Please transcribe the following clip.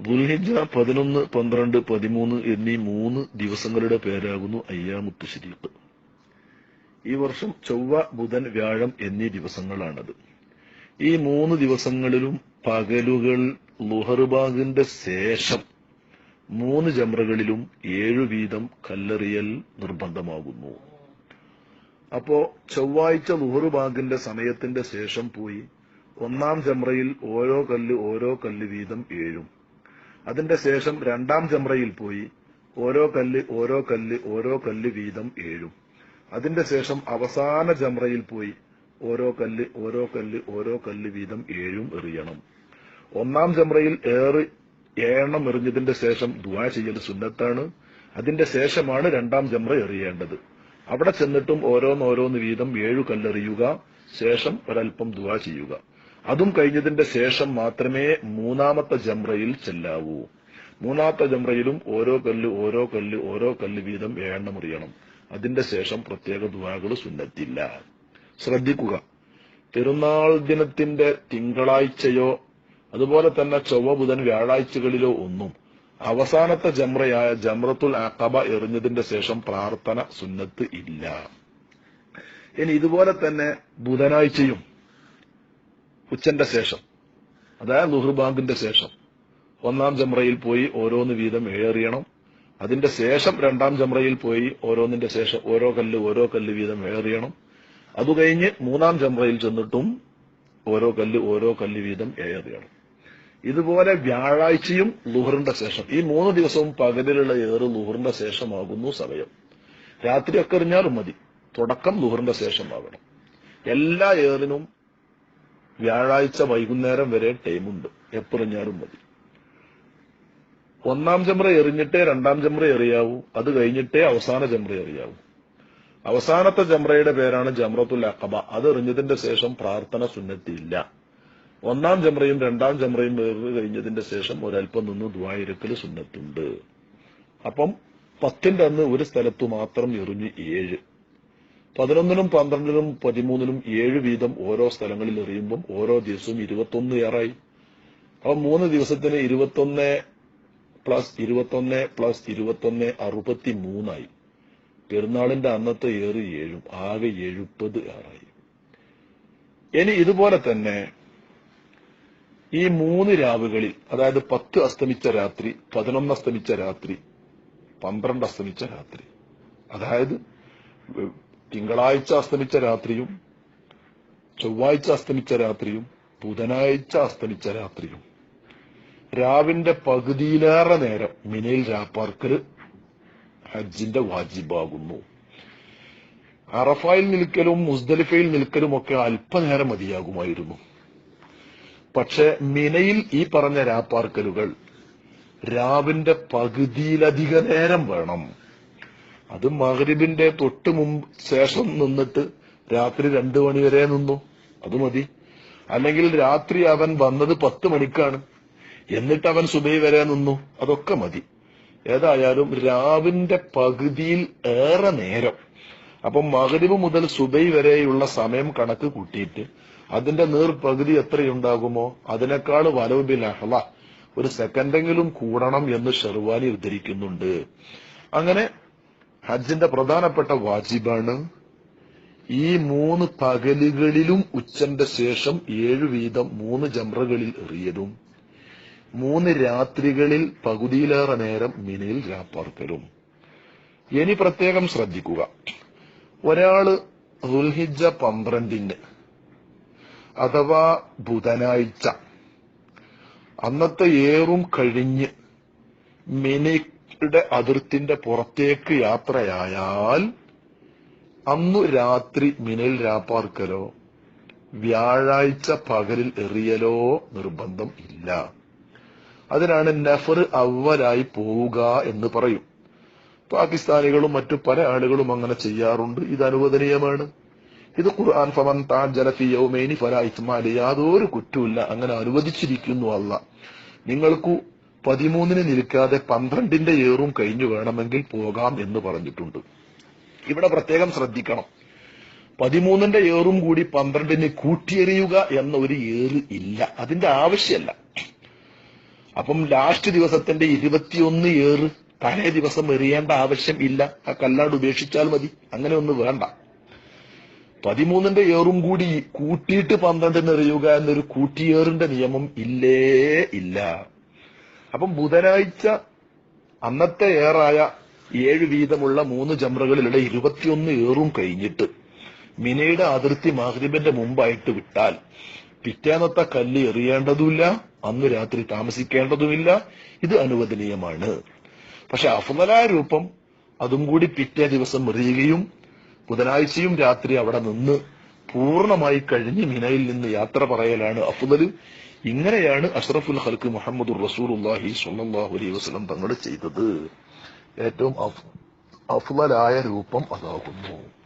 ദുൽഹിജ പതിനൊന്ന് പന്ത്രണ്ട് പതിമൂന്ന് എന്നീ മൂന്ന് ദിവസങ്ങളുടെ പേരാകുന്നു അയ്യാമുത്ത് ശരീഫ് ഈ വർഷം ചൊവ്വ ബുധൻ വ്യാഴം എന്നീ ദിവസങ്ങളാണത്. ഈ മൂന്ന് ദിവസങ്ങളിലും പകലുകൾ ലുഹർബാഗിന്റെ ശേഷം മൂന്ന് ജമ്രകളിലും ഏഴു വീതം കല്ലെറിയൽ നിർബന്ധമാകുന്നു. അപ്പോ ചൊവ്വാഴ്ച ലുഹർബാഗിന്റെ സമയത്തിന്റെ ശേഷം പോയി ഒന്നാം ജമ്രയിൽ ഓരോ കല്ല് ഓരോ കല്ല് വീതം ഏഴും. അതിന്റെ ശേഷം രണ്ടാം ജമ്രയിൽ പോയി ഓരോ കല്ല് ഓരോ കല്ല് ഓരോ കല്ല് വീതം ഏഴും. അതിന്റെ ശേഷം അവസാന ജമ്രയിൽ പോയി ഓരോ കല്ല് ഓരോ കല്ല് ഓരോ കല്ല് വീതം ഏഴും എറിയണം. ഒന്നാം ജമ്രയിൽ ഏറ് ഏണം എറിഞ്ഞതിന്റെ ശേഷം ദുവാ ചെയ്യൽ സുന്നത്താണ്. അതിന്റെ ശേഷമാണ് രണ്ടാം ജമ്ര എറിയേണ്ടത്. അവിടെ ചെന്നിട്ടും ഓരോന്നോരോന്ന് വീതം ഏഴു കല്ലെറിയുക ശേഷം ഒരൽപ്പം ദുവാ ചെയ്യുക. അതും കഴിഞ്ഞതിന്റെ ശേഷം മാത്രമേ മൂന്നാമത്തെ ജംറയിൽ ചെല്ലാവൂ. മൂന്നാമത്തെ ജംറയിലും ഓരോ കല്ല് ഓരോ കല്ല് ഓരോ കല്ല് വീതം ഏഴെണ്ണം അതിന്റെ ശേഷം പ്രത്യേക ദുവാകൾ സുന്നത്തില്ല. ശ്രദ്ധിക്കുക. പെരുന്നാൾ ദിനത്തിന്റെ തിങ്കളാഴ്ചയോ അതുപോലെ തന്നെ ചൊവ്വ ബുധൻ വ്യാഴാഴ്ചകളിലോ ഒന്നും അവസാനത്തെ ജംറയായ ജംറത്തുൽ അഖബ എറിഞ്ഞതിന്റെ ശേഷം പ്രാർത്ഥന സുന്നത്ത് ഇല്ല. ഇനി ഇതുപോലെ തന്നെ ബുധനാഴ്ചയും ഉച്ചന്റെ ശേഷം. അതായത് ലുഹുർബാങ്കിന്റെ ശേഷം. ഒന്നാം ജമ്രയിൽ പോയി ഓരോന്ന് വീതം ഏറിയണം. അതിന്റെ ശേഷം രണ്ടാം ജമ്രയിൽ പോയി ഓരോന്നിന്റെ ശേഷം ഓരോ കല്ല് ഓരോ കല്ല് വീതം ഏറിയണം. അത് കഴിഞ്ഞ് മൂന്നാം ജമ്രയിൽ ചെന്നിട്ടും ഓരോ കല്ല് ഓരോ കല്ല് വീതം ഏറിയണം. ഇതുപോലെ വ്യാഴാഴ്ചയും ലുഹറിന്റെ ശേഷം. ഈ മൂന്ന് ദിവസവും പകലിലുള്ള ഏറ് ലുഹറിന്റെ ശേഷമാകുന്നു സമയം. രാത്രിയൊക്കെ എറിഞ്ഞാലും മതി. തുടക്കം ലുഹറിന്റെ ശേഷമാകണം എല്ലാ ഏറിനും വ്യാഴാഴ്ച വൈകുന്നേരം വരെ ടൈമുണ്ട്. എപ്പറിഞ്ഞാലും മതി. ഒന്നാം ചെമ്പ്ര എറിഞ്ഞിട്ടേ രണ്ടാം ചെമ്പ്ര എറിയാവൂ. അത് കഴിഞ്ഞിട്ടേ അവസാന ചെമ്പ്ര എറിയാവൂ. അവസാനത്തെ ജമ്രയുടെ പേരാണ് ജമ്രത്തുൽ അഖബ. അത് എറിഞ്ഞതിന്റെ ശേഷം പ്രാർത്ഥന സുന്നത്തിയില്ല. ഒന്നാം ജമ്രയും രണ്ടാം ജമ്രയും വേറെ കഴിഞ്ഞതിന്റെ ശേഷം ഒരൽപ്പം നിന്ന് ദ്വായിരക്കൽ സുന്നത്തുണ്ട്. അപ്പം പത്തിന്റെ അന്ന് ഒരു സ്ഥലത്തു മാത്രം എറിഞ്ഞ് ഏഴ്. പതിനൊന്നിനും പന്ത്രണ്ടിനും പതിമൂന്നിനും ഏഴ് വീതം ഓരോ സ്ഥലങ്ങളിൽ എറിയുമ്പം ഓരോ ദിവസവും ഇരുപത്തൊന്ന് ഏറായി. അപ്പൊ മൂന്ന് ദിവസത്തിന് ഇരുപത്തൊന്ന് പ്ലസ് ഇരുപത്തൊന്ന് പ്ലസ് ഇരുപത്തൊന്ന് അറുപത്തി മൂന്നായി പെരുന്നാളിന്റെ അന്നത്തെ ഏറ് ഏഴും ആകെ എഴുപത് ആറായി. ഇനി ഇതുപോലെ തന്നെ ഈ മൂന്ന് രാവുകളിൽ അതായത് പത്ത് അസ്തമിച്ച രാത്രി പതിനൊന്ന് അസ്തമിച്ച രാത്രി പന്ത്രണ്ട് അസ്തമിച്ച രാത്രി അതായത് തിങ്കളാഴ്ച അസ്തമിച്ച രാത്രിയും ചൊവ്വാഴ്ച അസ്തമിച്ച രാത്രിയും ബുധനാഴ്ച അസ്തമിച്ച രാത്രിയും. രാവിന്റെ പകുതിയിലേറെ നേരം മിനയിൽ രാപ്പാർക്കർ ഹജ്ജിന്റെ വാജിബാകുന്നു. അറഫായിൽ നിൽക്കലും മുസ്ദലിഫയിൽ നിൽക്കലും ഒക്കെ അല്പനേരം മതിയാകുമായിരുന്നു. പക്ഷെ മിനയിൽ ഈ പറഞ്ഞ രാപ്പാർക്കലുകൾ രാവിന്റെ പകുതിയിലധിക നേരം വേണം. അത് മഹരിബിന്റെ തൊട്ട് മുമ്പ് ശേഷം നിന്നിട്ട് രാത്രി രണ്ടു മണി വരെ നിന്നു. അത് മതി. അല്ലെങ്കിൽ രാത്രി അവൻ വന്നത് പത്ത് മണിക്കാണ്. എന്നിട്ട് അവൻ സുബൈ വരെ നിന്നു. അതൊക്കെ മതി. ഏതായാലും രാവിന്റെ പകുതിയിൽ ഏറെ നേരം. അപ്പം മകരിവ് മുതൽ സുബൈ വരെയുള്ള സമയം കണക്ക് കൂട്ടിയിട്ട് അതിന്റെ നീർ പകുതി എത്രയുണ്ടാകുമോ അതിനേക്കാൾ വലവ് ബിൽ അഹ്ല ഒരു സെക്കൻഡെങ്കിലും കൂടണം എന്ന് ഷെർവാനി ഉദ്ധരിക്കുന്നുണ്ട്. അങ്ങനെ ഹജ്ജിന്റെ പ്രധാനപ്പെട്ട വാജിബാണ്. ഈ മൂന്ന് പകലുകളിലും ഉച്ചന്റെ ശേഷം ഏഴു വീതം മൂന്ന് ജംറകളിൽ എറിയതും മൂന്ന് രാത്രികളിൽ പകുതിയിലേറെ നേരം മിനയിൽ രാപ്പാർക്കലും ഇനി പ്രത്യേകം ശ്രദ്ധിക്കുക. ഒരാൾ ദുൽഹിജ പന്ത്രണ്ടിന് അഥവാ ബുധനാഴ്ച അന്നത്തെ ഏറും കഴിഞ്ഞ് മിനയുടെ അതിർത്തിന്റെ പുറത്തേക്ക് യാത്രയായാൽ അന്നു രാത്രി മിനയിൽ രാപ്പാർക്കലോ വ്യാഴാഴ്ച പകലിൽ എറിയലോ നിർബന്ധം ഇല്ല. അതിനാണ് നഫർ അവലായി പോവുക എന്ന് പറയും. പാകിസ്ഥാനികളും മറ്റു പല ആളുകളും അങ്ങനെ ചെയ്യാറുണ്ട്. ഇത് അനുവദനീയമാണ്. ഇത് ഖുർആൻ ഫമൻ താജലഫി യൗമൈനി ഫല ഇസ്മാലി യാതൊരു കുറ്റമില്ല അങ്ങനെ അനുവദിച്ചിരിക്കുന്നു അല്ല നിങ്ങൾക്കു പതിമൂന്നിന് നിൽക്കാതെ പന്ത്രണ്ടിന്റെ ഏറും കഴിഞ്ഞു വേണമെങ്കിൽ പോകാം എന്ന് പറഞ്ഞിട്ടുണ്ട്. ഇവിടെ പ്രത്യേകം ശ്രദ്ധിക്കണം. പതിമൂന്നിന്റെ ഏറും കൂടി പന്ത്രണ്ടിന് കൂട്ടിയെറിയുക എന്ന ഒരു ഏറ് ഇല്ല. അതിന്റെ ആവശ്യമല്ല. അപ്പം ലാസ്റ്റ് ദിവസത്തിന്റെ ഇരുപത്തിയൊന്ന് ഏറ് തലേ ദിവസം എറിയേണ്ട ആവശ്യം ഇല്ല. ആ കല്ലാട് ഉപേക്ഷിച്ചാൽ മതി. അങ്ങനെ ഒന്നും വേണ്ട. പതിമൂന്നിന്റെ ഏറും കൂടി കൂട്ടിയിട്ട് പന്ത്രണ്ടിന് എറിയുക എന്നൊരു കൂട്ടിയേറിന്റെ നിയമം ഇല്ലേ ഇല്ല. അപ്പം ബുധനാഴ്ച അന്നത്തെ ഏറായ ഏഴ് വീതമുള്ള മൂന്ന് ജമ്രകളിലുള്ള ഇരുപത്തിയൊന്ന് ഏറും കഴിഞ്ഞിട്ട്. മിനയുടെ അതിർത്തി മാഹ്രിബിന്റെ മുമ്പായിട്ട് വിട്ടാൽ പിറ്റേന്നത്തെ കല്ല് എറിയേണ്ടതുമില്ല അന്ന് രാത്രി താമസിക്കേണ്ടതുമില്ല. ഇത് അനുവദനീയമാണ്. പക്ഷെ അഫുതലായ രൂപം അതും കൂടി പിറ്റേ ദിവസം എറിയുകയും ബുധനാഴ്ചയും രാത്രി അവിടെ നിന്ന് പൂർണമായി കഴിഞ്ഞ് മിനയിൽ നിന്ന് യാത്ര പറയലാണ് അഫുദൽ. ഇങ്ങനെയാണ് അഷ്റഫുൽ ഹൽക്ക് മുഹമ്മദ് റസൂലുല്ലാഹി സ്വല്ലല്ലാഹു അലൈഹി വസല്ലം തങ്ങൾ ചെയ്തത്. ഏറ്റവും അഫുലായ രൂപം അതാകുന്നു.